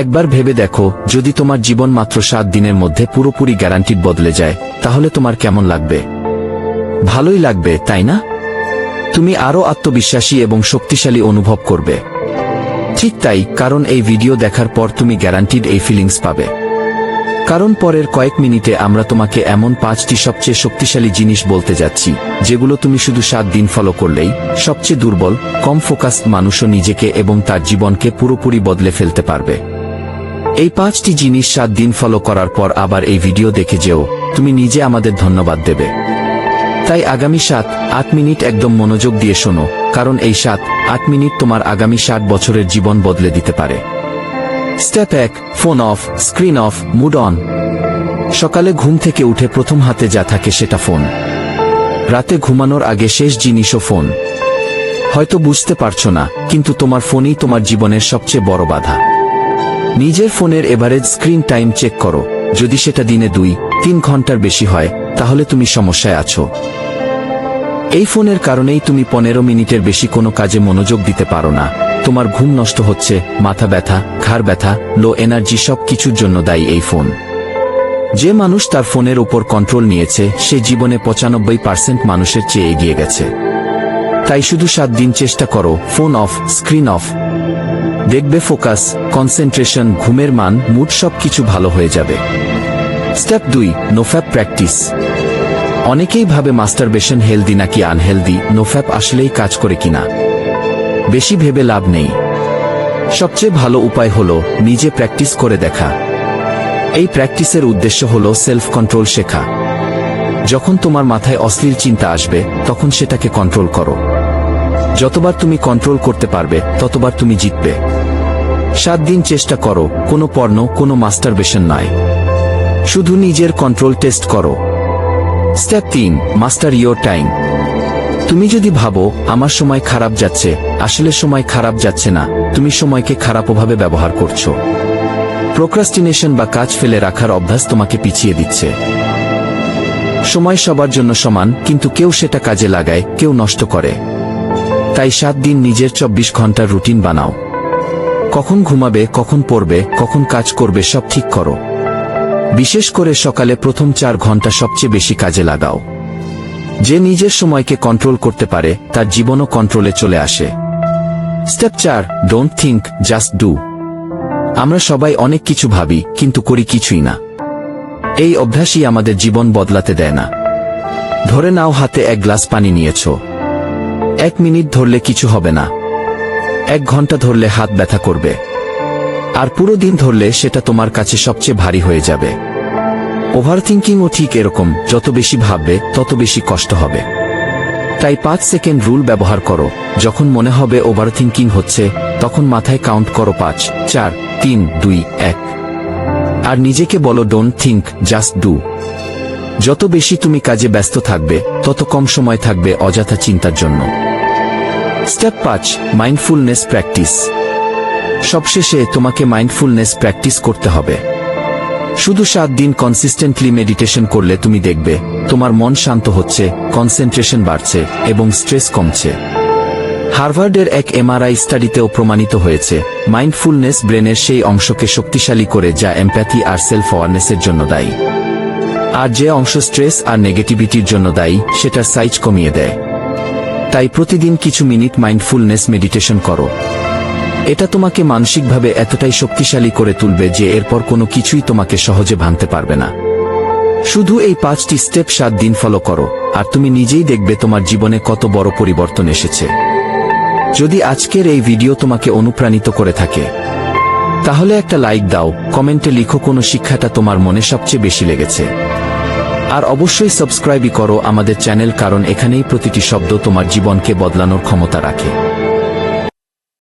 একবার ভেবে দেখো, যদি তোমার জীবন মাত্র সাত দিনের মধ্যে পুরোপুরি গ্যারান্টিড বদলে যায়, তাহলে তোমার কেমন লাগবে? ভালোই লাগবে, তাই না? তুমি আরও আত্মবিশ্বাসী এবং শক্তিশালী অনুভব করবে। ঠিক তাই, কারণ এই ভিডিও দেখার পর তুমি গ্যারান্টিড এই ফিলিংস পাবে। কারণ পরের কয়েক মিনিটে আমরা তোমাকে এমন পাঁচটি সবচেয়ে শক্তিশালী জিনিস বলতে যাচ্ছি, যেগুলো তুমি শুধু সাত দিন ফলো করলেই সবচেয়ে দুর্বল, কম ফোকাসড মানুষও নিজেকে এবং তার জীবনকে পুরোপুরি বদলে ফেলতে পারবে। এই পাঁচটি জিনিস সাত দিন ফলো করার পর আবার এই ভিডিও দেখে যেও, তুমি নিজে আমাদের ধন্যবাদ দেবে। তাই আগামী সাত, আট মিনিট একদম মনোযোগ দিয়ে শোনো, কারণ এই সাত, আট মিনিট তোমার আগামী ষাট বছরের জীবন বদলে দিতে পারে। স্টেপ এক phone off screen off mood on সকালে ঘুম থেকে উঠে প্রথম হাতে যা থাকে সেটা ফোন রাতে ঘুমানোর আগে শেষ জিনিসও ফোন হয়তো বুঝতে পারছ না, কিন্তু তোমার ফোনই তোমার জীবনের সবচেয়ে বড় বাধা। নিজের ফোনের এভারেজ স্ক্রিন টাইম চেক করো। যদি সেটা দিনে দুই, তিন ঘণ্টার বেশি হয়, তাহলে তুমি সমস্যায় আছো। এই ফোনের কারণেই তুমি পনেরো মিনিটের বেশি কোনো কাজে মনোযোগ দিতে পারো না। তোমার ঘুম নষ্ট হচ্ছে, মাথা ব্যথা, ঘাড় ব্যথা, লো এনার্জি সব কিছুর জন্য দায়ী এই ফোন। যে মানুষ তার ফোনের উপর কন্ট্রোল নিয়েছে, সে জীবনে পঁচানব্বই পার্সেন্ট মানুষের চেয়ে এগিয়ে গেছে। তাই শুধু সাত দিন চেষ্টা করো, ফোন অফ, স্ক্রিন অফ দেখবে ফোকাস কনসেন্ট্রেশন ঘুমের মান মুড সব কিছু ভালো হয়ে যাবে। স্টেপ দুই নোফ্যাপ প্র্যাকটিস অনেকেই ভাবে মাস্টারবেশন হেলদি নাকি আনহেলদি নোফ্যাপ আসলেই কাজ করে কিনা। বেশি ভেবে লাভ নেই। সবচেয়ে ভালো উপায় হলো, নিজে প্র্যাকটিস করে দেখা। এই প্র্যাকটিসের উদ্দেশ্য হলো সেলফ কন্ট্রোল শেখা। যখন তোমার মাথায় অশ্লীল চিন্তা আসবে, তখন সেটাকে কন্ট্রোল করো। যতবার তুমি কন্ট্রোল করতে পারবে, ততবার তুমি জিতবে। সাত দিন চেষ্টা করো, কোনো পর্ণ, কোনো মাস্টারবেশন নয় শুধু নিজের কন্ট্রোল টেস্ট করো। স্টেপ তিন মাস্টার ইয়োর টাইম তুমি যদি ভাবো, আমার সময় খারাপ যাচ্ছে, আসলে সময় খারাপ যাচ্ছে না, তুমি সময়কে খারাপভাবে ব্যবহার করছ। প্রোক্রাস্টিনেশন বা কাজ ফেলে রাখার অভ্যাস তোমাকে পিছিয়ে দিচ্ছে। সময় সবার জন্য সমান, কিন্তু কেউ সেটা কাজে লাগায়, কেউ নষ্ট করে। তাই সাত দিন নিজের চব্বিশ ঘণ্টার রুটিন বানাও। কখন ঘুমাবে, কখন পড়বে, কখন কাজ করবে সব ঠিক করো। বিশেষ করে সকালে প্রথম চার ঘণ্টা সবচেয়ে বেশি কাজে লাগাও। যে নিজের সময়কে কন্ট্রোল করতে পারে, তার জীবনও কন্ট্রোলে চলে আসে। স্টেপ চার ডোন্ট থিঙ্ক জাস্ট ডু আমরা সবাই অনেক কিছু ভাবি, কিন্তু করি কিছুই না। এই অভ্যাসই আমাদের জীবন বদলাতে দেয় না। ধরে নাও হাতে এক গ্লাস পানি নিয়েছ। এক মিনিট ধরলে কিছু হবে না। এক ঘণ্টা ধরলে হাত ব্যথা করবে। আর পুরো দিন ধরলে সেটা তোমার কাছে সবচেয়ে ভারী হয়ে যাবে। ওভারথিঙ্কিংও ঠিক এরকম, যত বেশি ভাববে, তত বেশি কষ্ট হবে। তাই পাঁচ সেকেন্ড রুল ব্যবহার করো। যখন মনে হবে ওভারথিঙ্কিং হচ্ছে, তখন মাথায় কাউন্ট করো পাঁচ, চার, তিন, দুই, এক। আর নিজেকে বলো ডোন্ট থিঙ্ক জাস্ট ডু যত বেশি তুমি কাজে ব্যস্ত থাকবে, তত কম সময় থাকবে অযথা চিন্তার জন্য। স্টেপ পাঁচ মাইন্ডফুলনেস প্র্যাকটিস সবশেষে তোমাকে মাইন্ডফুলনেস প্র্যাকটিস করতে হবে। শুধু সাত দিন কনসিস্টেন্টলি মেডিটেশন করলে তুমি দেখবে, তোমার মন শান্ত হচ্ছে কনসেন্ট্রেশন বাড়ছে এবং স্ট্রেস কমছে। হার্ভার্ডের এক এমআরআই স্টাডিতেও প্রমাণিত হয়েছে মাইন্ডফুলনেস ব্রেনের সেই অংশকে শক্তিশালী করে যা এমপ্যাথি আর সেলফ অ্যাওয়ারনেসের জন্য দায়ী। আর যে অংশ স্ট্রেস আর নেগেটিভিটির জন্য দায়ী, সেটার সাইজ কমিয়ে দেয়। তাই প্রতিদিন কিছু মিনিট মাইন্ডফুলনেস মেডিটেশন করো। এটা তোমাকে মানসিকভাবে এতটাই শক্তিশালী করে তুলবে যে এরপর কোনো কিছুই তোমাকে সহজে ভাঙতে পারবে না। শুধু এই পাঁচটি স্টেপ সাত দিন ফলো করো, আর তুমি নিজেই দেখবে তোমার জীবনে কত বড় পরিবর্তন এসেছে। যদি আজকের এই ভিডিও তোমাকে অনুপ্রাণিত করে থাকে, তাহলে একটা লাইক দাও কমেন্টে লিখো কোনো শিক্ষাটা তোমার মনে সবচেয়ে বেশি লেগেছে। আর অবশ্যই সাবস্ক্রাইবই করো আমাদের চ্যানেল, কারণ এখানেই প্রতিটি শব্দ তোমার জীবনকে বদলানোর ক্ষমতা রাখে।